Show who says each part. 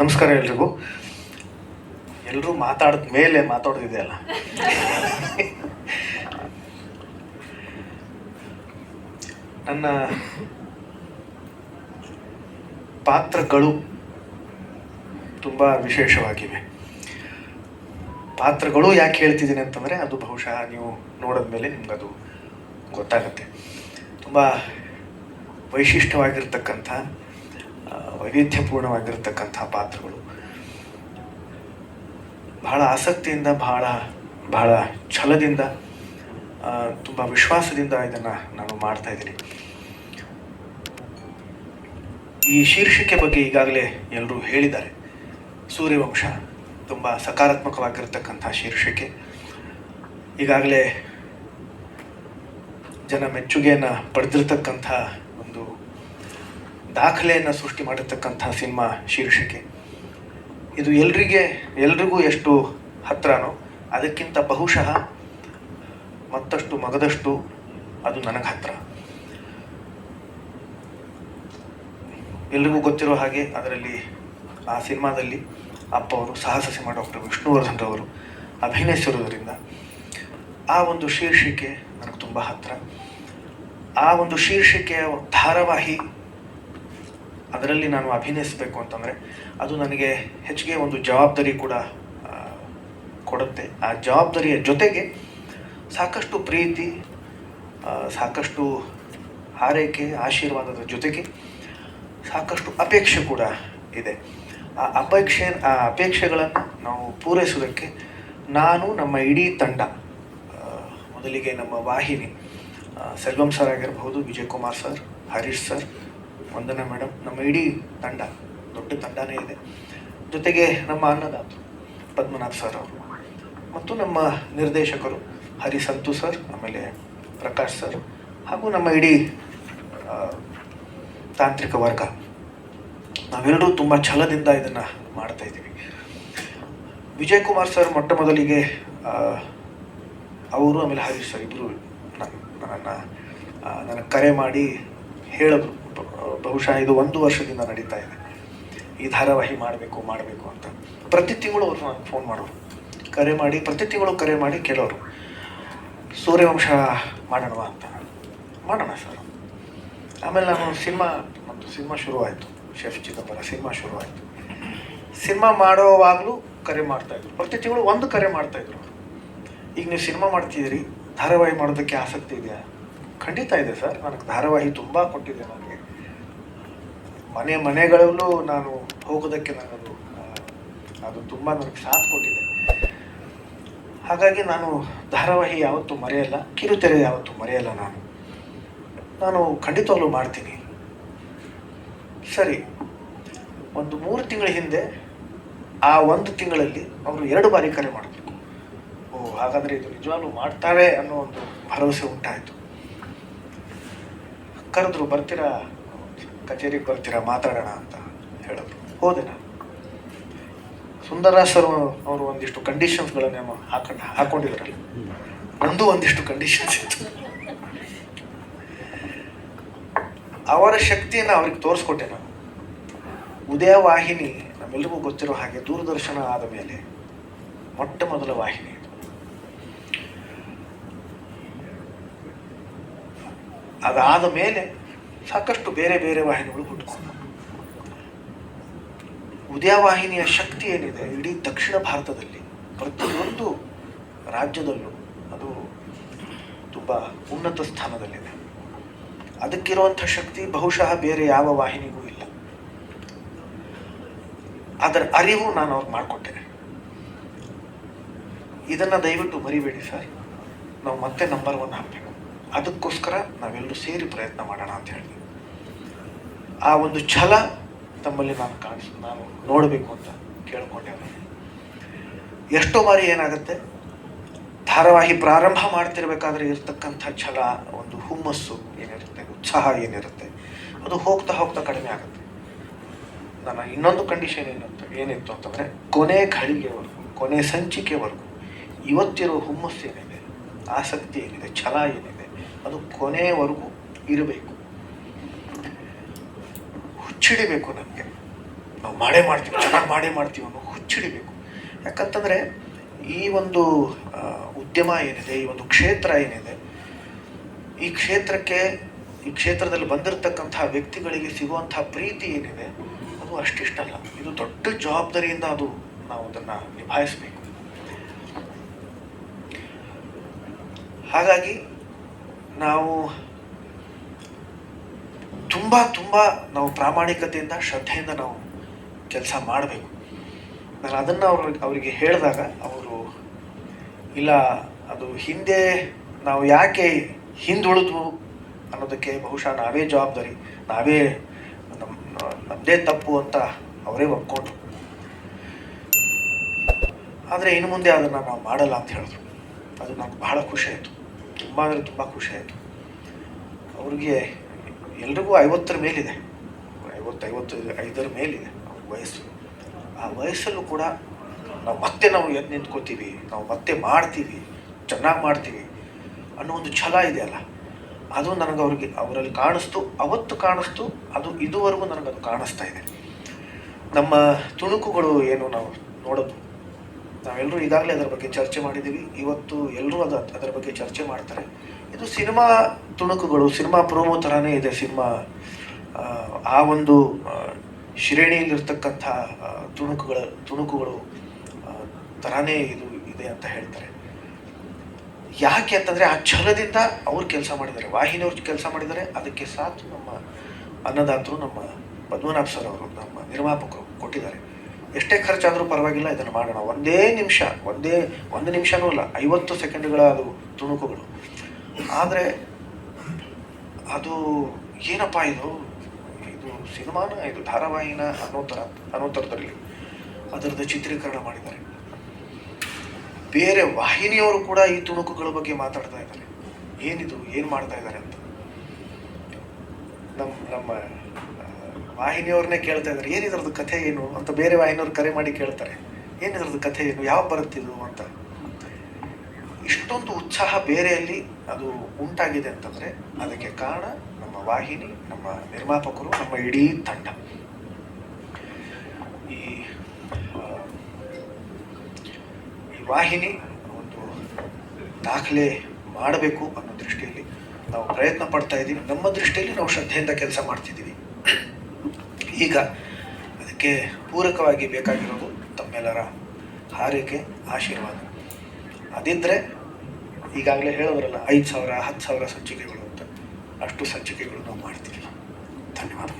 Speaker 1: ನಮಸ್ಕಾರ ಎಲ್ರಿಗೂ. ಎಲ್ಲರೂ ಮಾತಾಡಿದ ಮೇಲೆ ಮಾತಾಡೋದಿದೆಯಲ್ಲ. ನನ್ನ ಪಾತ್ರಗಳು ತುಂಬ ವಿಶೇಷವಾಗಿವೆ. ಪಾತ್ರಗಳು ಯಾಕೆ ಹೇಳ್ತಿದ್ದೀನಿ ಅಂತಂದರೆ, ಅದು ಬಹುಶಃ ನೀವು ನೋಡಿದ ಮೇಲೆ ನಿಮ್ಗದು ಗೊತ್ತಾಗುತ್ತೆ. ತುಂಬ ವೈಶಿಷ್ಟ್ಯವಾಗಿರ್ತಕ್ಕಂಥ ವೈವಿಧ್ಯಪೂರ್ಣವಾಗಿರ್ತಕ್ಕಂಥ ಪಾತ್ರಗಳು. ಬಹಳ ಆಸಕ್ತಿಯಿಂದ, ಬಹಳ ಬಹಳ ಛಲದಿಂದ ತುಂಬ ವಿಶ್ವಾಸದಿಂದ ಇದನ್ನು ನಾನು ಮಾಡ್ತಾ ಇದ್ದೀನಿ. ಈ ಶೀರ್ಷಿಕೆ ಬಗ್ಗೆ ಈಗಾಗಲೇ ಎಲ್ಲರೂ ಹೇಳಿದ್ದಾರೆ. ಸೂರ್ಯವಂಶ ತುಂಬ ಸಕಾರಾತ್ಮಕವಾಗಿರ್ತಕ್ಕಂಥ ಶೀರ್ಷಿಕೆ. ಈಗಾಗಲೇ ಜನ ಮೆಚ್ಚುಗೆಯನ್ನು ಪಡೆದಿರ್ತಕ್ಕಂಥ ದಾಖಲೆಯನ್ನು ಸೃಷ್ಟಿ ಮಾಡಿರ್ತಕ್ಕಂಥ ಸಿನಿಮಾ ಶೀರ್ಷಿಕೆ. ಇದು ಎಲ್ರಿಗೆ, ಎಲ್ರಿಗೂ ಎಷ್ಟು ಹತ್ರನೋ ಅದಕ್ಕಿಂತ ಬಹುಶಃ ಮತ್ತಷ್ಟು ಮಗದಷ್ಟು ಅದು ನನಗೆ ಹತ್ರ. ಎಲ್ರಿಗೂ ಗೊತ್ತಿರೋ ಹಾಗೆ ಅದರಲ್ಲಿ ಆ ಸಿನಿಮಾದಲ್ಲಿ ಅಪ್ಪ ಅವರು ಸಾಹಸ ಸಿನಿಮಾ ಡಾಕ್ಟರ್ ವಿಷ್ಣುವರ್ಧನ್ ಅವರು ಅಭಿನಯಿಸಿರುವುದರಿಂದ ಆ ಒಂದು ಶೀರ್ಷಿಕೆ ನನಗೆ ತುಂಬ ಹತ್ರ. ಆ ಒಂದು ಶೀರ್ಷಿಕೆಯ ಧಾರಾವಾಹಿ ಅದರಲ್ಲಿ ನಾನು ಅಭಿನಯಿಸಬೇಕು ಅಂತಂದರೆ ಅದು ನನಗೆ ಹೆಚ್ಚಿಗೆ ಒಂದು ಜವಾಬ್ದಾರಿ ಕೂಡ ಕೊಡುತ್ತೆ. ಆ ಜವಾಬ್ದಾರಿಯ ಜೊತೆಗೆ ಸಾಕಷ್ಟು ಪ್ರೀತಿ ಸಾಕಷ್ಟು ಹಾರೈಕೆ, ಆಶೀರ್ವಾದದ ಜೊತೆಗೆ ಸಾಕಷ್ಟು ಅಪೇಕ್ಷೆ ಕೂಡ ಇದೆ. ಆ ಅಪೇಕ್ಷೆ, ಆ ಅಪೇಕ್ಷೆಗಳನ್ನು ನಾವು ಪೂರೈಸೋದಕ್ಕೆ ನಾನು ನಮ್ಮ ಇಡೀ ತಂಡ ಮೊದಲಿಗೆ ನಮ್ಮ ವಾಹಿನಿ ಸೆಲ್ವಂ ಸರ್ ಆಗಿರಬಹುದು Vijay Kumar sir, Harish sir Vandana madam ನಮ್ಮ ಇಡೀ ತಂಡ, ದೊಡ್ಡ ತಂಡನೇ ಇದೆ. ಜೊತೆಗೆ ನಮ್ಮ ಅನ್ನದಾತ ಪದ್ಮನಾಥ್ ಸರ್ ಅವರು ಮತ್ತು ನಮ್ಮ ನಿರ್ದೇಶಕರು ಹರಿ ಸಂತು ಸರ್, ಆಮೇಲೆ ಪ್ರಕಾಶ್ ಸರ್ ಹಾಗೂ ನಮ್ಮ ಇಡೀ ತಾಂತ್ರಿಕ ವರ್ಗ. ನಾವೆಲ್ಲರೂ ತುಂಬ ಛಲದಿಂದ ಇದನ್ನು ಮಾಡ್ತಾ ಇದ್ದೀವಿ. ವಿಜಯ್ ಕುಮಾರ್ ಸರ್ ಮೊಟ್ಟ ಮೊದಲಿಗೆ ಅವರು ಆಮೇಲೆ ಹರೀಶ್ ಸರ್ ಇಬ್ಬರು ನನ್ನನ್ನು ನನ್ನ ಕರೆ ಮಾಡಿ ಹೇಳಿದ್ರು. ಬಹುಶಃ ಇದು ಒಂದು ವರ್ಷದಿಂದ ನಡೀತಾ ಇದೆ. ಈ ಧಾರಾವಾಹಿ ಮಾಡಬೇಕು ಮಾಡಬೇಕು ಅಂತ. ಪ್ರತಿ ತಿಂಗಳು ಅವರು ನನಗೆ ಫೋನ್ ಮಾಡೋರು. ಕರೆ ಮಾಡಿ, ಪ್ರತಿ ತಿಂಗಳು ಕರೆ ಮಾಡಿ ಕೇಳೋರು. ಸೂರ್ಯವಂಶ ಮಾಡೋಣವಾ ಅಂತ. ಮಾಡೋಣ ಸರ್. ಆಮೇಲೆ ನಾನು ಸಿನಿಮಾ ನಮ್ಮದು ಸಿನಿಮಾ ಶುರುವಾಯಿತು. ಶೆಫ್ ಚಿದಂಬರ, ಸಿನಿಮಾ ಶುರುವಾಯಿತು. ಸಿನಿಮಾ ಮಾಡೋವಾಗಲೂ ಕರೆ ಮಾಡ್ತಾಯಿದ್ರು ಪ್ರತಿ ತಿಂಗಳು ಒಂದು ಕರೆ ಮಾಡ್ತಾಯಿದ್ರು ಈಗ ನೀವು ಸಿನಿಮಾ ಮಾಡ್ತಿದ್ದೀರಿ, ಧಾರಾವಾಹಿ ಮಾಡೋದಕ್ಕೆ ಆಸಕ್ತಿ ಇದೆಯಾ? ಖಂಡಿತ ಇದೆ ಸರ್. ನನಗೆ ಧಾರಾವಾಹಿ ತುಂಬ ಕೊಟ್ಟಿದೆ ನನಗೆ ಮನೆ ಮನೆಗಳಲ್ಲೂ ನಾನು ಹೋಗೋದಕ್ಕೆ ನಾನು ಅದು ತುಂಬ ನನಗೆ ಸಾಥ್ ಕೊಟ್ಟಿದೆ. ಹಾಗಾಗಿ ನಾನು ಧಾರಾವಾಹಿ ಯಾವತ್ತೂ ಮರೆಯಲ್ಲ, ಕಿರುತೆರೆ ಯಾವತ್ತೂ ಮರೆಯಲ್ಲ ನಾನು. ನಾನು ಖಂಡಿತವಾಗ್ಲೂ ಮಾಡ್ತೀನಿ. ಸರಿ, ಒಂದು ಮೂರು ತಿಂಗಳ ಹಿಂದೆ ಆ ಒಂದು ತಿಂಗಳಲ್ಲಿ ಅವರು ಎರಡು ಬಾರಿ ಕರೆ ಮಾಡಬೇಕು ಓ, ಹಾಗಾದರೆ ಇದು ನಿಜವಾಗ್ಲೂ ಮಾಡ್ತಾರೆ ಅನ್ನೋ ಒಂದು ಭರವಸೆ ಉಂಟಾಯಿತು. ಕರೆದ್ರು, ಬರ್ತೀರಾ? ಕಚೇರಿಗೆ ಬರ್ತೀರಾ ಮಾತಾಡೋಣ ಅಂತ ಹೇಳಿದ್ರು ಹೋದೆ ನಾನು. ಸುಂದರ ಸರ್ ಅವರು ಒಂದಿಷ್ಟು ಕಂಡೀಷನ್ಸ್ಗಳನ್ನು ಹಾಕೊಂಡು ಹಾಕೊಂಡಿದ್ರಲ್ಲ. ಒಂದು ಒಂದಿಷ್ಟು ಕಂಡೀಷನ್ಸ್ ಇತ್ತು. ಅವರ ಶಕ್ತಿಯನ್ನು ಅವ್ರಿಗೆ ತೋರಿಸ್ಕೊಟ್ಟೆ ನಾನು. ಉದಯ ವಾಹಿನಿ ನಮ್ಮೆಲ್ಲರಿಗೂ ಗೊತ್ತಿರೋ ಹಾಗೆ ದೂರದರ್ಶನ ಆದ ಮೇಲೆ ಮೊಟ್ಟ ಮೊದಲ ವಾಹಿನಿ ಅದಾದ ಮೇಲೆ ಸಾಕಷ್ಟು ಬೇರೆ ಬೇರೆ ವಾಹಿನಿಗಳು ಹುಟ್ಟುಕೊಂಡವು ಉದಯವಾಹಿನಿಯ ಶಕ್ತಿ ಏನಿದೆ? ಇಡೀ ದಕ್ಷಿಣ ಭಾರತದಲ್ಲಿ ಪ್ರತಿಯೊಂದು ರಾಜ್ಯದಲ್ಲೂ ಅದು ತುಂಬ ಉನ್ನತ ಸ್ಥಾನದಲ್ಲಿದೆ. ಅದಕ್ಕಿರುವಂಥ ಶಕ್ತಿ ಬಹುಶಃ ಬೇರೆ ಯಾವ ವಾಹಿನಿಗೂ ಇಲ್ಲ. ಅದರ ಅರಿವು ನಾನು ಅವ್ರಿಗೆ ಮಾಡಿಕೊಟ್ಟೆ. ಇದನ್ನು ದಯವಿಟ್ಟು ಮರಿಬೇಡಿ ಸರ್. ನಾವು ಮತ್ತೆ ನಂಬರ್ ಒನ್ ಹಾಕಬೇಕು. ಅದಕ್ಕೋಸ್ಕರ ನಾವೆಲ್ಲರೂ ಸೇರಿ ಪ್ರಯತ್ನ ಮಾಡೋಣ ಅಂತ ಹೇಳಿದೆ ಆ ಒಂದು ಛಲ ತಮ್ಮಲ್ಲಿ ನಾನು ಕಾಣಿಸ್, ನಾನು ನೋಡಬೇಕು ಅಂತ ಕೇಳ್ಕೊಂಡೆ. ಎಷ್ಟೋ ಬಾರಿ ಏನಾಗುತ್ತೆ, ಧಾರಾವಾಹಿ ಪ್ರಾರಂಭ ಮಾಡ್ತಿರ್ಬೇಕಾದ್ರೆ ಇರತಕ್ಕಂಥ ಛಲ, ಒಂದು ಹುಮ್ಮಸ್ಸು ಏನಿರುತ್ತೆ, ಉತ್ಸಾಹ ಏನಿರುತ್ತೆ, ಅದು ಹೋಗ್ತಾ ಹೋಗ್ತಾ ಕಡಿಮೆ ಆಗುತ್ತೆ ನನ್ನ ಇನ್ನೊಂದು ಕಂಡೀಷನ್ ಏನಂತ ಏನಿತ್ತು ಅಂತಂದರೆ, ಕೊನೆ ಘಳಿಗೆವರೆಗೂ, ಕೊನೆ ಸಂಚಿಕೆವರೆಗೂ ಇವತ್ತಿರೋ ಹುಮ್ಮಸ್ಸು ಏನಿದೆ, ಆಸಕ್ತಿ ಏನಿದೆ, ಛಲ ಏನಿದೆ ಅದು ಕೊನೆಯವರೆಗೂ ಇರಬೇಕು. ಹುಚ್ಚಿಡಿಬೇಕು ನನಗೆ ನಾವು ಮಾಡೇ ಮಾಡ್ತೀವಿ, ಚೆನ್ನಾಗಿ ಮಾಡೇ ಮಾಡ್ತೀವಿ ಅನ್ನೋ ಹುಚ್ಚಿಡಿಬೇಕು. ಯಾಕಂತಂದರೆ ಈ ಒಂದು ಉದ್ಯಮ ಏನಿದೆ, ಈ ಒಂದು ಕ್ಷೇತ್ರ ಏನಿದೆ, ಈ ಕ್ಷೇತ್ರಕ್ಕೆ, ಈ ಕ್ಷೇತ್ರದಲ್ಲಿ ಬಂದಿರತಕ್ಕಂತಹ ವ್ಯಕ್ತಿಗಳಿಗೆ ಸಿಗುವಂಥ ಪ್ರೀತಿ ಏನಿದೆ, ಅದು ಅಷ್ಟಿಷ್ಟಲ್ಲ. ಇದು ದೊಡ್ಡ ಜವಾಬ್ದಾರಿಯಿಂದ ಅದು ನಾವು ಅದನ್ನು ನಿಭಾಯಿಸಬೇಕು. ಹಾಗಾಗಿ ನಾವು ತುಂಬ ತುಂಬ ನಾವು ಪ್ರಾಮಾಣಿಕತೆಯಿಂದ, ಶ್ರದ್ಧೆಯಿಂದ ನಾವು ಕೆಲಸ ಮಾಡಬೇಕು. ನಾನು ಅದನ್ನು ಅವ್ರ, ಅವರಿಗೆ ಹೇಳಿದಾಗ ಅವರು, ಇಲ್ಲ, ಅದು ಹಿಂದೆ ನಾವು ಯಾಕೆ ಹಿಂದುಳಿದ್ವು ಅನ್ನೋದಕ್ಕೆ ಬಹುಶಃ ನಾವೇ ಜವಾಬ್ದಾರಿ, ನಾವೇ ನಮ್ಮ ನಮ್ಮದೇ ತಪ್ಪು ಅಂತ ಅವರೇ ಒಪ್ಕೊಂಡ್ರು. ಆದರೆ ಇನ್ನು ಮುಂದೆ ಅದನ್ನು ನಾವು ಮಾಡಲ್ಲ ಅಂತ ಹೇಳಿದ್ರು. ಅದು ನನಗೆ ಬಹಳ ಖುಷಿ ಆಯಿತು. ಅಂದರೆ ತುಂಬ ಖುಷಿಯಾಯಿತು ಅವ್ರಿಗೆ ಎಲ್ರಿಗೂ ಐವತ್ತರ ಮೇಲಿದೆ. ಐವತ್ತು ಐವತ್ತು, ಐದರ ಮೇಲಿದೆ ಅವ್ರ ವಯಸ್ಸು. ಆ ವಯಸ್ಸಲ್ಲೂ ಕೂಡ ನಾವು ಮತ್ತೆ ನಾವು ಎದ್ದು ನಿಂತ್ಕೋತೀವಿ, ನಾವು ಮತ್ತೆ ಮಾಡ್ತೀವಿ, ಚೆನ್ನಾಗಿ ಮಾಡ್ತೀವಿ ಅನ್ನೋ ಒಂದು ಛಲ ಇದೆಯಲ್ಲ ಅದು ನನಗೆ ಅವ್ರಿಗೆ, ಅವರಲ್ಲಿ ಕಾಣಿಸ್ತು, ಅವತ್ತು ಕಾಣಿಸ್ತು, ಅದು ಇದುವರೆಗೂ ನನಗದು ಕಾಣಿಸ್ತಾ ಇದೆ. ನಮ್ಮ ತುಣುಕುಗಳು ಏನು ನಾವು ನೋಡೋದು? ನಾವೆಲ್ಲರೂ ಈಗಾಗಲೇ ಅದರ ಬಗ್ಗೆ ಚರ್ಚೆ ಮಾಡಿದ್ದೀವಿ. ಇವತ್ತು ಎಲ್ಲರೂ ಅದು ಅದರ ಬಗ್ಗೆ ಚರ್ಚೆ ಮಾಡ್ತಾರೆ. ಇದು ಸಿನಿಮಾ ತುಣುಕುಗಳು ಸಿನಿಮಾ ಪ್ರೋಮೋ ಥರನೇ ಇದೆ ಸಿನಿಮಾ. ಆ, ಒಂದು ಶ್ರೇಣಿಯಲ್ಲಿರ್ತಕ್ಕಂಥ ತುಣುಕುಗಳ ತುಣುಕುಗಳು ಥರನೇ ಇದು ಇದೆ ಅಂತ ಹೇಳ್ತಾರೆ. ಯಾಕೆ ಅಂತಂದರೆ ಆ ಛಲದಿಂದ ಅವ್ರು ಕೆಲಸ ಮಾಡಿದ್ದಾರೆ. ವಾಹಿನಿಯವ್ರು ಕೆಲಸ ಮಾಡಿದ್ದಾರೆ. ಅದಕ್ಕೆ ಸಾಥ್ ನಮ್ಮ ಅನ್ನದಾತರು ನಮ್ಮ ಪದ್ಮನಾಭ ಸರ್ ಅವರು ನಮ್ಮ ನಿರ್ಮಾಪಕರು ಕೊಟ್ಟಿದ್ದಾರೆ. ಎಷ್ಟೇ ಖರ್ಚಾದರೂ ಪರವಾಗಿಲ್ಲ, ಇದನ್ನು ಮಾಡೋಣ. ಒಂದೇ ನಿಮಿಷ, ಒಂದೇ, ಒಂದು ನಿಮಿಷನೂ ಅಲ್ಲ, ಐವತ್ತು ಸೆಕೆಂಡ್ಗಳ ಅದು ತುಣುಕುಗಳು. ಆದರೆ, ಅದು ಏನಪ್ಪ ಇದು? ಇದು ಸಿನಿಮಾನ, ಇದು ಧಾರಾವಾಹಿನ ಅನ್ನೋ ಥರ, ಅನ್ನೋ ಥರದಲ್ಲಿ ಅದರದ್ದು ಚಿತ್ರೀಕರಣ ಮಾಡಿದ್ದಾರೆ. ಬೇರೆ ವಾಹಿನಿಯವರು ಕೂಡ ಈ ತುಣುಕುಗಳ ಬಗ್ಗೆ ಮಾತಾಡ್ತಾ ಇದ್ದಾರೆ. ಏನಿದು, ಏನು ಮಾಡ್ತಾ ಇದ್ದಾರೆ ಅಂತ. ನಮ್ಮ ನಮ್ಮ ವಾಹಿನಿಯವ್ರನ್ನೇ ಕೇಳ್ತಾ ಇದ್ದಾರೆ. ಏನಿದ್ರದ್ದು ಕಥೆ ಏನು ಅಂತ ಬೇರೆ ವಾಹಿನಿಯವ್ರು ಕರೆ ಮಾಡಿ ಕೇಳ್ತಾರೆ. ಏನಿದ್ರದ್ದು ಕಥೆ ಏನು? ಯಾವ ಬರುತ್ತಿದ್ರು ಅಂತ. ಇಷ್ಟೊಂದು ಉತ್ಸಾಹ ಬೇರೆಯಲ್ಲಿ ಅದು ಉಂಟಾಗಿದೆ ಅಂತಂದರೆ ಅದಕ್ಕೆ ಕಾರಣ ನಮ್ಮ ವಾಹಿನಿ, ನಮ್ಮ ನಿರ್ಮಾಪಕರು, ನಮ್ಮ ಇಡೀ ತಂಡ. ಈ ಈ ವಾಹಿನಿ ಒಂದು ದಾಖಲೆ ಮಾಡಬೇಕು ಅನ್ನೋ ದೃಷ್ಟಿಯಲ್ಲಿ ನಾವು ಪ್ರಯತ್ನ ಪಡ್ತಾ ಇದ್ದೀವಿ. ನಮ್ಮ ದೃಷ್ಟಿಯಲ್ಲಿ ನಾವು ಶ್ರದ್ಧೆಯಿಂದ ಕೆಲಸ ಮಾಡ್ತಿದ್ದೀವಿ. ಈಗ ಅದಕ್ಕೆ ಪೂರಕವಾಗಿ ಬೇಕಾಗಿರೋದು ತಮ್ಮೆಲ್ಲರ ಹಾರೈಕೆ, ಆಶೀರ್ವಾದ. ಅದಿದ್ದರೆ ಈಗಾಗಲೇ ಹೇಳೋದ್ರಲ್ಲ, ಐದು ಸಾವಿರ, ಹತ್ತು ಸಾವಿರ ಸಂಚಿಕೆಗಳು ಅಂತ. ಅಷ್ಟು ಸಂಚಿಕೆಗಳು ನಾವು ಮಾಡ್ತೀವಿ. ಧನ್ಯವಾದ